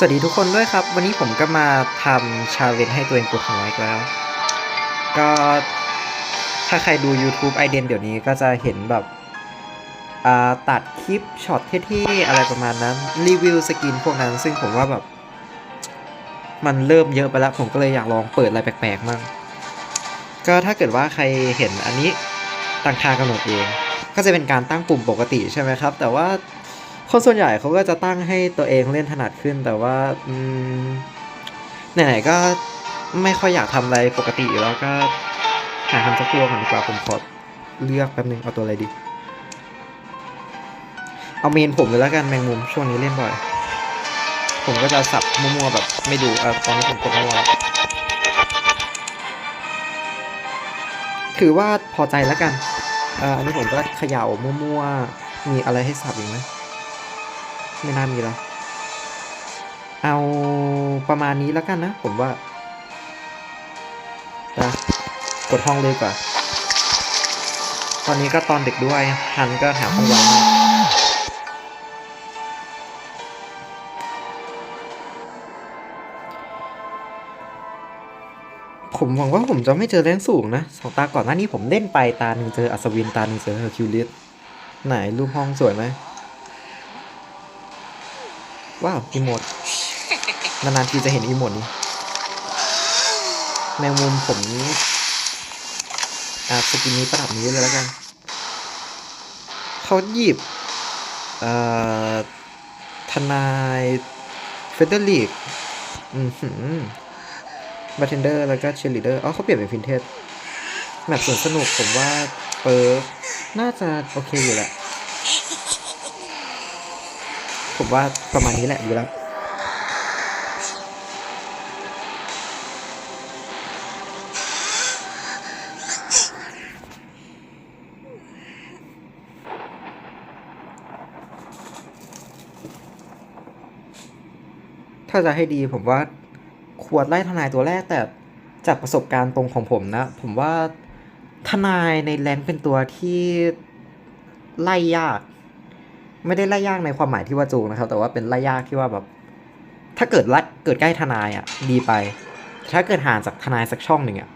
สวัสดีทุกคนด้วยครับ วันนี้ผมก็มาทำชาเลนจ์ให้ตัวเองกดหัวอีกแล้ว ก็ถ้าใครดู YouTube ไอเดนเดี๋ยวนี้ก็จะเห็นแบบตัดคลิปช็อตเท่ๆอะไรประมาณนั้น รีวิวสกินพวกนั้น ซึ่งผมว่าแบบ มันเริ่มเยอะไปแล้ว ผมก็เลยอยากลองเปิดอะไรแปลกๆมั่งก็ถ้าเกิดว่าใครเห็นอันนี้ตั้งค่ากำหนดเอง ก็จะเป็นการตั้งปุ่มปกติใช่ไหมครับ แต่ว่า คนส่วนใหญ่เขาก็จะตั้งให้ตัวเองเล่นถนัดขึ้น แต่ว่าไหนๆก็ไม่ค่อยอยากทำอะไรปกติอยู่แล้วก็หาทำสักตัวก่อนดีกว่าผมขอเลือกแป๊บนึงเอาตัวอะไรดี เอาเมนผมเลยแล้วกันแมงมุมช่วงนี้เล่นบ่อย ผมก็จะสับมั่วๆแบบไม่ดูเออตอนนี้ผมกดมั่วแล้วถือว่าพอใจแล้วกันเอ่ออันนี้ผมก็เขย่ามั่วๆมีอะไรให้สับอีกไหม ไม่น่ามีแล้ว เอาประมาณนี้แล้วกันนะ ผมว่านะกดห้องเลยกว่าตอนนี้ก็ตอนเด็กด้วยฮันก็หาห้องวางผมหวังว่าผมจะไม่เจอแรงสูงนะสองตาก่อนหน้านี้ผมเล่นไปตาหนึ่งเจออัศวินตาหนึ่งเจอเฮอร์คิวลิสไหนรูปห้องสวยไหม ว้าวอีโมดนานๆทีจะเห็นอีโมดนี้ แมงมุมผมอะสกินนี้ประดับนี้เลยแล้วกัน เขาหยิบเอ่อทนายเฟเดอริกอือหือบาร์เทนเดอร์แล้วก็เชียร์ลีเดอร์ อ๋อเขาเปลี่ยนเป็นฟินเทสแมปสวนสนุกผมว่าเปิร์น่าจะโอเคอยู่แหละ ผมว่าประมาณนี้แหละอยู่แล้วถ้าจะให้ดีผมว่าควรไล่ทนายตัวแรกแต่จากประสบการณ์ตรงของผมนะ ผมว่าทนายในแรงเป็นตัวที่ไล่ยาก ไม่ได้ไล่ยากในความหมายที่ว่าจูงนะครับ แต่ว่าเป็นไล่ยากที่ว่าแบบ ถ้าเกิดไล่เกิดใกล้ทนายอะ ดีไป ถ้าเกิดห่างจากทนายสักช่องหนึ่งอะ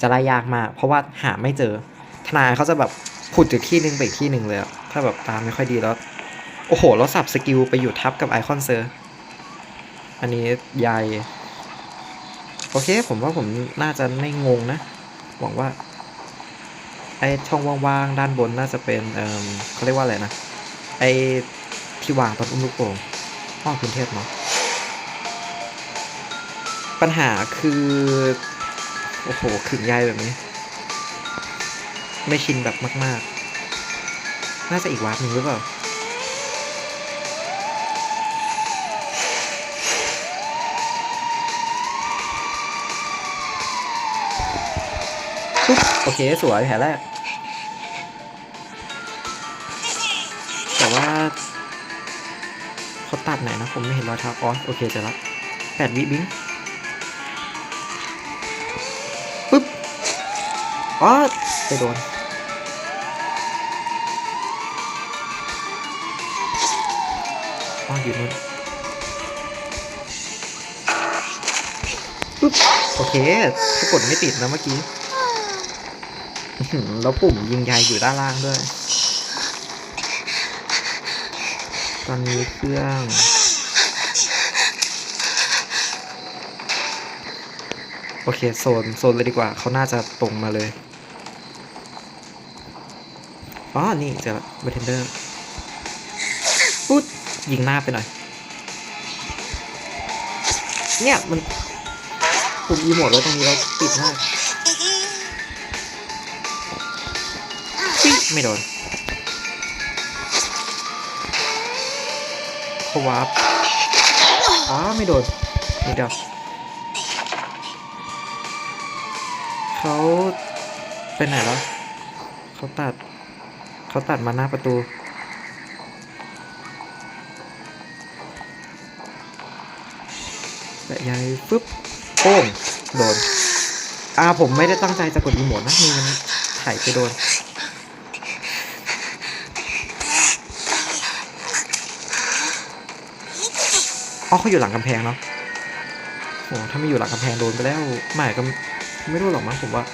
จะไล่ยากมาก เพราะว่าหาไม่เจอ ทนายเขาจะแบบผุดจากที่หนึ่งไปอีกที่หนึ่งเลยถ้าแบบตามไม่ค่อยดีแล้ว โอ้โห แล้วสับสกิลไปอยู่ทับกับไอคอนเซอร์ อันนี้ใหญ่โอเค ผมว่าผมน่าจะไม่งงนะ หวังว่า ไอช่องว่างๆ ด้านบนน่าจะเป็น เออเขาเรียกว่าอะไรนะ ไอที่วางตอนอุ้มลูกโป่งห้องคุณเทพเนาะปัญหาคือ โอ้โหขึงใยแบบนี้ ไม่ชินแบบมาก ๆ น่าจะอีกวาร์ปหนึ่งหรือเปล่าโอเค สวยแผลแรก ว่าเขาตัดไหนนะ ผมไม่เห็นรอยเท้าอ๋อโอเคเจอล้วแปดวิบิงปุ๊บอ๋อไปโดนอ๋ออยู่นู้นปุ๊บโอเคถ้ากดไม่ติดนะเมื่อกี้แล้วปุ่มยิงใยอยู่ด้านล่างด้วย ตอนนี้เครื่องโอเคโซนโซนเลยดีกว่าเขาน่าจะตรงมาเลยอ๋อนี่เจอละเบอร์เทนเดอร์ปุ๊ดยิงหน้าไปหน่อย เนี่ยมันปุ่มอีโมดแล้วตรงนี้เราปิดหน้าปิ๊ไม่โดน เขาวาร์ปอ๋อไม่โดนนี่เดียวเขาไปไหนแล้วเขาตัดเขาตัดมาหน้าประตูแต่ยายฟึบโป้งโดนอ่าผมไม่ได้ตั้งใจจะกดอีโมดนะมีมันไถไปโดน อ๋อเขาอยู่หลังกำแพงเนาะโอ้ถ้าไม่อยู่หลังกำแพงโดนไปแล้วไม่ก็ไม่รู้หรอกมั้งผมว่า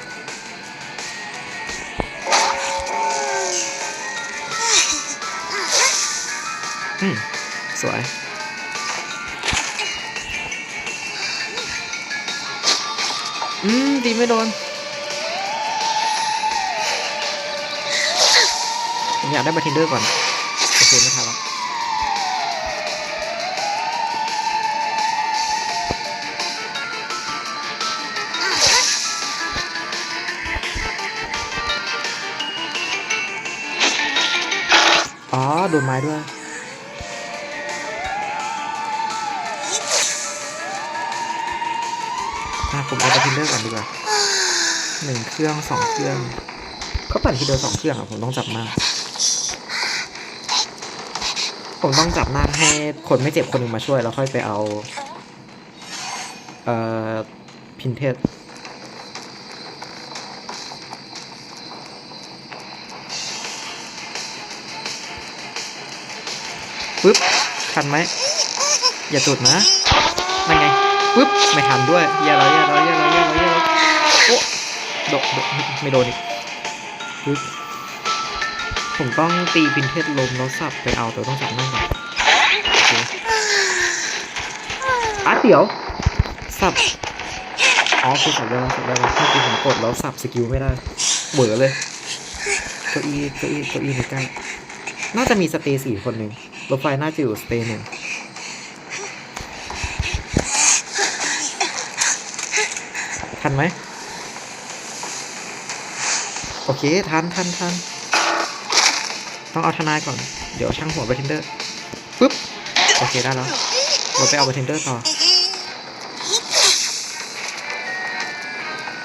อืมสวยอืมดีไม่โดนผมอยากได้บาร์เทนเดอร์ก่อน โอเคไม่ทันแล้ว อ๋อ โดนไม้ด้วย อะผมเอาไปทินเดอร์ก่อนดีกว่าหนึ่งเครื่องสองเครื่องเขาปั่นทีเดียวสองเครื่องอะผมต้องจับมาก ผมต้องจับมากให้คนไม่เจ็บคนหนึ่งมาช่วย แล้วค่อยไปเอา เอ่อ พินเทส ปึ๊บทันไหมอย่าจุดนะนั่นไงปึ๊บไม่ทันด้วยเหี้ยเราเหี้ยเราเหี้ยเราเหี้ยเราเหี้ยเราโอ้โดดโดดไม่โดนอีกปึ๊บผมต้องตีพินเทสลมแล้วสับไปเอาแต่ต้องจับนั่งก่อนอเคอะเดี๋ยวสับอ๋อคือสับได้แล้วสับได้แล้วเมื่อกี้ผมกดแล้วสับสกิลไม่ได้เบื่อเลยเก้าอี้เก้าอี้เก้าอี้ในใกล้น่าจะมีสเตย์สี่คนหนึ่ง รถไฟน่าจะอยู่สเตย์หนึ่งทันไหม โอเค ทันทันทันต้องเอาทนายก่อน เดี๋ยวช่างหัวไปเทนเดอร์ปุ๊บ โอเค ได้แล้ว เราไปเอาไปเทนเดอร์ต่อ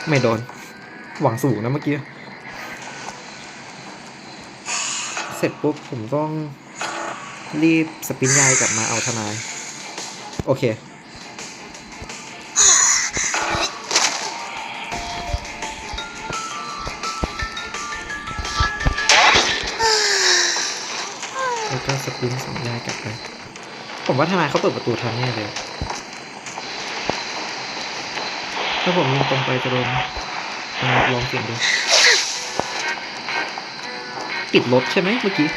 ไม่โดน หวังสูงนะเมื่อกี้ เสร็จปุ๊บ ผมต้อง รีบสปินยายกลับมาเอาทนาย โอเค แล้วก็สปินส่งยายกลับไป ผมว่าทนายเขาเปิดประตูทันแน่เลย ถ้าผมยิงตรงไปจะโดนลองเสียงดูติดลบใช่ไหมเมื่อกี้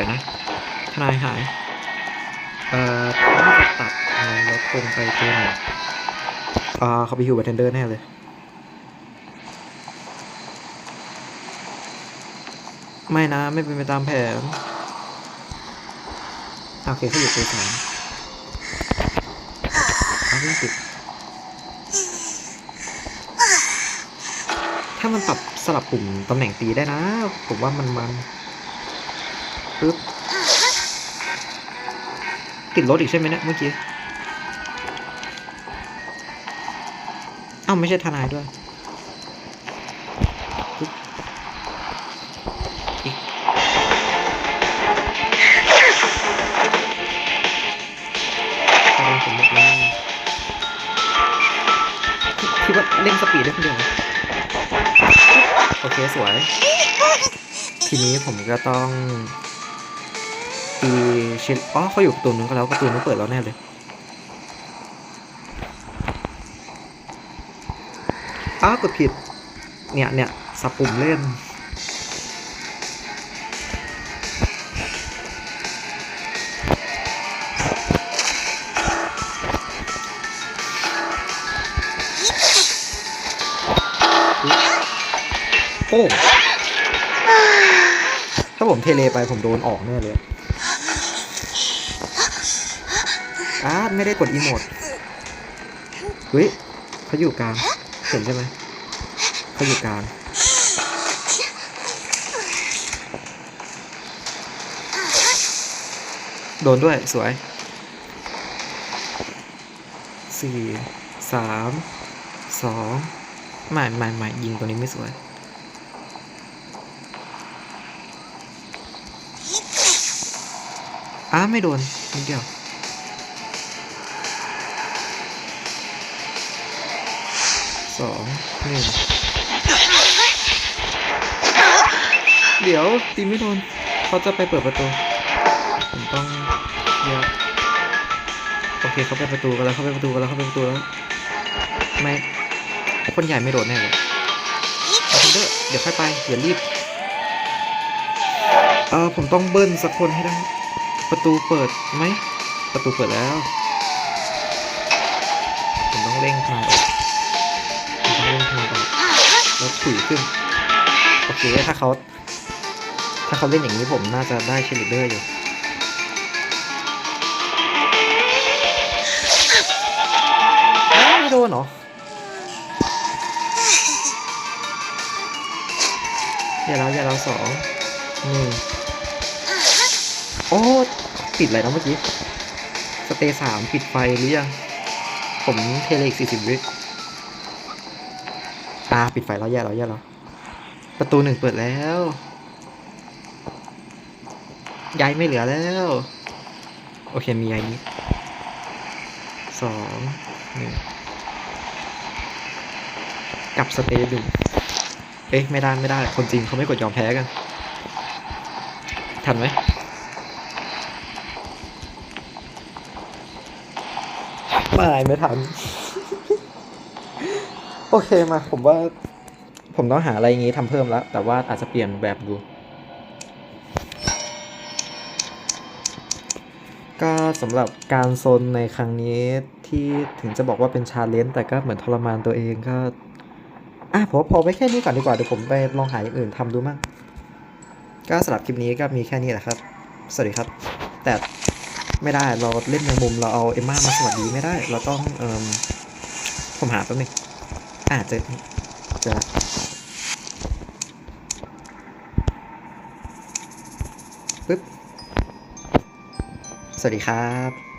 ดี๋ยวนะ ทนายหาย เอ่อน่าจะตัดเอาแล้วตรงไปตัวไหนอ่าเขาไปอยู่บัตเทนเดอร์แน่เลยไม่นะ ไม่เป็นไปตามแผน โอเคเขาอยู่ตัวสามเอาเรื่องติดถ้ามันปรับสลับปุ่มตำแหน่งตีได้นะ ผมว่ามันมัน ปึ๊บติดรถอีกใช่ไหมเนี่ยเมื่อกี้เอ้าไม่ใช่ทนายด้วยอนผมหมดแล้วคิดคิดว่าเล่นสปีดได้คนเดียวโอเค สวย ทีนี้ผมก็ต้อง ชินอ๋อเขาอยู่ประตูนึงก็แล้วประตูนึงเปิดแล้วแน่เลยอ้าวกดผิด เนี่ยเนี่ยสับปุ่มเล่น โอ้ ถ้าผมเทเลไปผมโดนออกแน่เลย อาไม่ได้กดอีโมดเฮ้ยเขาอยู่กลางเห็นใช่ไหมเขาอยู่กลางโดนด้วยสวยสี่สามสองไม่ไม่ไม่ยิงตัวนี้ไม่สวยอ้าไม่โดนนิดเดียว สองหนึ่งเดี๋ยวตีไม่โดนเขาจะไปเปิดประตู ผมต้องเยร์โอเคเขาไปประตูกันแล้วเขาไปประตูกันแล้วเขาไปประตูแล้วไม่คนใหญ่ไม่โดดแน่เลยเอาเถอะเดี๋ยวค่อยไปอย่ารีบเออผมต้องเบิ้ลสักคนให้ได้ ประตูเปิดไหมประตูเปิดแล้ว ผมต้องเร่งทางออ แล้วถุยขึ้น โอเค ถ้าเขา ถ้าเขาเล่นอย่างนี้ผมน่าจะได้เชลิเดอร์อยู่ไม่โดนเหรออย่าแล้วอย่าแล้วสองหนึ่งโอ้ปิดอะไรนะเมื่อกี้ สเตย์สามปิดไฟหรือยัง ผมเทเลอีกสี่สิบวิ อ่าปิดไฟแล้วแย่แล้วแย่แล้วประตูหนึ่งเปิดแล้วย้ายไม่เหลือแล้ว โอเคมีย้ายนี้สองหนึ่งกับสเตย์หนึ่งเอ๊ะไม่ได้ไม่ได้ คนจริงเขาไม่กดยอมแพ้กัน ทันไหมไม่ไม่ทัน โอเคมา ผมว่า ผมต้องหาอะไรอย่างงี้ทำเพิ่มแล้ว แต่ว่าอาจจะเปลี่ยนแบบดู ก็สำหรับการโซนในครั้งนี้ที่ถึงจะบอกว่าเป็นชาเลนจ์แต่ก็เหมือนทรมานตัวเองก็ อะผมว่าพอไว้แค่นี้ก่อนดีกว่า เดี๋ยวผมไปลองหาอย่างอื่นทำดูมั่งก็สำหรับคลิปนี้ก็มีแค่นี้แหละครับ สวัสดีครับ แต่ไม่ได้เราเล่นในมุมเราเอาเอมม่ามาสวัสดีไม่ได้ เราต้องเอ่มผมหาแป๊บนึง อ่าเจอเจอละปึ๊บ สวัสดีครับ